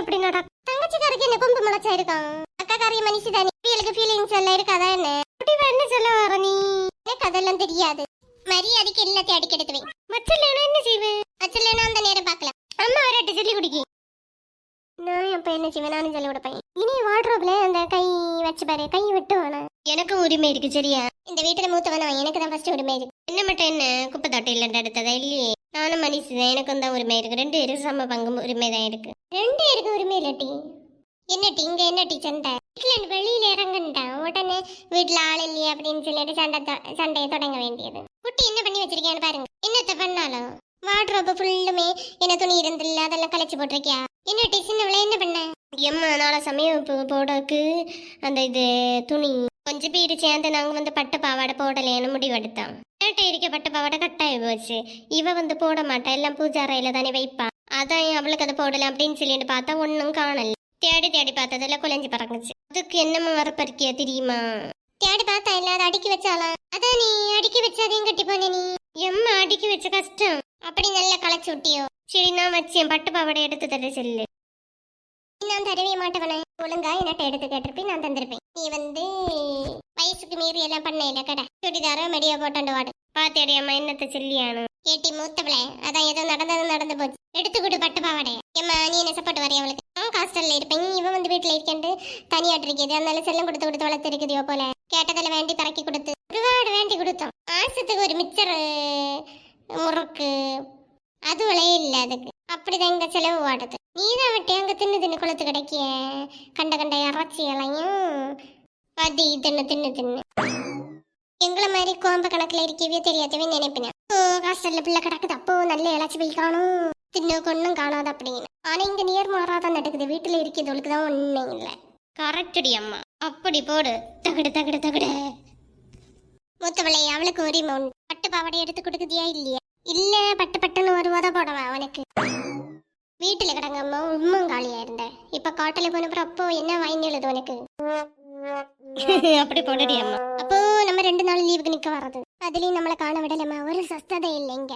அப்படி நடக்கும் தங்கச்சிக்காருக்கு என்ன கொம்பு முளைச்சா இருக்கான் அக்காக்காரிய மனுஷி தானே. இவளுக்கு ஃபீலிங்ஸ் எல்லாம் இருக்காதா என்ன? முடிவா என்ன சொல்ல வர நீ? எனக்கு அதெல்லாம் தெரியாது. மரியாதைக்கு எல்லாத்தையும் அடிக்க எடுத்து வை என்ன செய்வேன் மச்சல்லைனா அந்த நேரம் பார்க்கலாம். அம்மா வரட்டு சொல்லி குடிக்கி. நான் அப்ப என்ன செய்வேன்? நானும் சொல்லி கொடுப்பேன். இனி வாட்ரோப்ல அந்த கை வச்சு பாரு. கை விட்டு வேணாம் எனக்கும் உரிமை இருக்கு சரியா? இந்த வீட்டுல மூத்தவனா? எனக்கு தான் ஃபர்ஸ்ட் உரிமை இருக்கு. என்ன மட்டும் என்ன? குப்பை தொட்டை இல்லைன்ற எடுத்ததா? இல்லையே. நானும் மனுஷி தான் எனக்கும் தான் உரிமை இருக்கு. ரெண்டு பேரும் சம பங்கும் உரிமை தான் இருக்கு. ரெண்டு பேருக்கு உரிமை இல்லட்டி என்னட்டி இங்க என்னட்டி சண்டை? வீட்டுல இருந்து வெளியில இறங்குன்ட்டா உடனே வீட்டுல ஆள் இல்லையே அப்படின்னு சொல்லிட்டு சண்டை சண்டையை தொடங்க வேண்டியது. குட்டி என்ன பண்ணி வச்சிருக்கேன்னு பாருங்க. என்னத்த பண்ணாலும்? வாட்ரோப் ஃபுல்லுமே என்ன துணி இருந்தில்ல? அதெல்லாம் கலைச்சு போட்டிருக்கியா? என்னட்டி சின்னவள என்ன பண்ண? எம்மா நாளை சமயம் போடக்கு. அந்த இது துணி கொஞ்சம் பேர் சேர்ந்து நாங்கள் வந்து பட்டு பாவாடை போடலைன்னு முடிவெடுத்தோம். கேட்டு இருக்க பட்டு பாவாடை கட்டாயி போச்சு இவ வந்து போட மாட்டா எல்லாம் பூஜா அறையில தானே வைப்பா அதான் அவளுக்கு அதை போடல அப்படின்னு சொல்லிட்டு பார்த்தா ஒன்றும் காணல தேடி தேடி பார்த்ததெல்லாம் குலைஞ்சு பறங்குச்சு அதுக்கு என்னம்மா வரப்பறிக்கியா தெரியுமா தேடி பார்த்தா இல்லாத அடுக்கி வச்சாலாம் அதான் நீ அடுக்கி வச்சாதையும் கட்டி போன நீ எம்மா அடுக்கி வச்ச கஷ்டம் அப்படி நல்லா களைச்சு விட்டியோ சரி நான் வச்சேன் பட்டு பாவாடை எடுத்து தர சொல்லு நான் தரவே மாட்டவனே ஒழுங்கா என்னட்ட எடுத்து கேட்டிருப்பேன் நான் தந்திருப்பேன் நீ வந்து வயசுக்கு மீறி எல்லாம் பண்ண இல்ல கடை. சுடிதாரோ மெடியோ போட்டாண்டு வாடு. பாத்தேடி அம்மா என்னத்த சொல்லியானு. ஏட்டி மூத்தவள அதான் ஏதோ நடந்தது நடந்து போச்சு. எடுத்து கொடு பட்டு பாவாடை. ஏம்மா நீ என்ன சப்போர்ட் வரைய அவளுக்கு? நான் ஹாஸ்டல்ல இருப்பேன். இவன் வந்து வீட்டுல இருக்கேன்ட்டு தனியாட்டு இருக்குது. அதனால செல்லம் கொடுத்து கொடுத்து வளர்த்து இருக்குதியோ போல. கேட்டதில் வேண்டி பறக்கி கொடுத்து. ஒருபாடு வேண்டி கொடுத்தோம். மாசத்துக்கு ஒரு மிச்சர் முறுக்கு. அது விலையே இல்லை அதுக்கு. அப்படிதான் இந்த செலவு வாடுது. நீதான் விட்டு அங்க தின்னு தின்னு குளத்து கிடைக்க கண்ட கண்ட இறைச்சிகளையும் அது தின்னு தின்னு தின்னு. எங்களை மாதிரி கோம்ப கணக்குல இருக்கவே தெரியாதவே நினைப்பினேன் ஓ ஹாஸ்டல்ல பிள்ளை கிடக்குது அப்போ நல்ல இழைச்சி போய் காணும். தின்னு கொன்னும் காணாது அப்படின்னு. ஆனா இங்க நேர் மாறாதான் நடக்குது. வீட்டுல இருக்கிறவளுக்கு தான் ஒண்ணும் இல்லை. கரெக்டடி அம்மா. அப்படி போடு. தகடு தகடு தகடு. மூத்தவளை அவளுக்கு உரிமை உண்டு பட்டு பாவாடை எடுத்து கொடுக்குதியா இல்லையா? இல்ல பட்டு பட்டுன்னு ஒரு உத போடவா அவனுக்கு? வீட்டுல கிடங்கம்மா உண்மும் காலியா இருந்த. இப்ப காட்டுல போனப்பறம் அப்போ என்ன வாங்கி எழுது உனக்கு? அப்படி போடுடி அம்மா. அப்போ நம்ம ரெண்டு நாள் லீவுக்கு நிக்க வர்றது. அதுலயும் நம்மள காண விடலம்மா. ஒரு சஸ்ததை இல்லைங்க.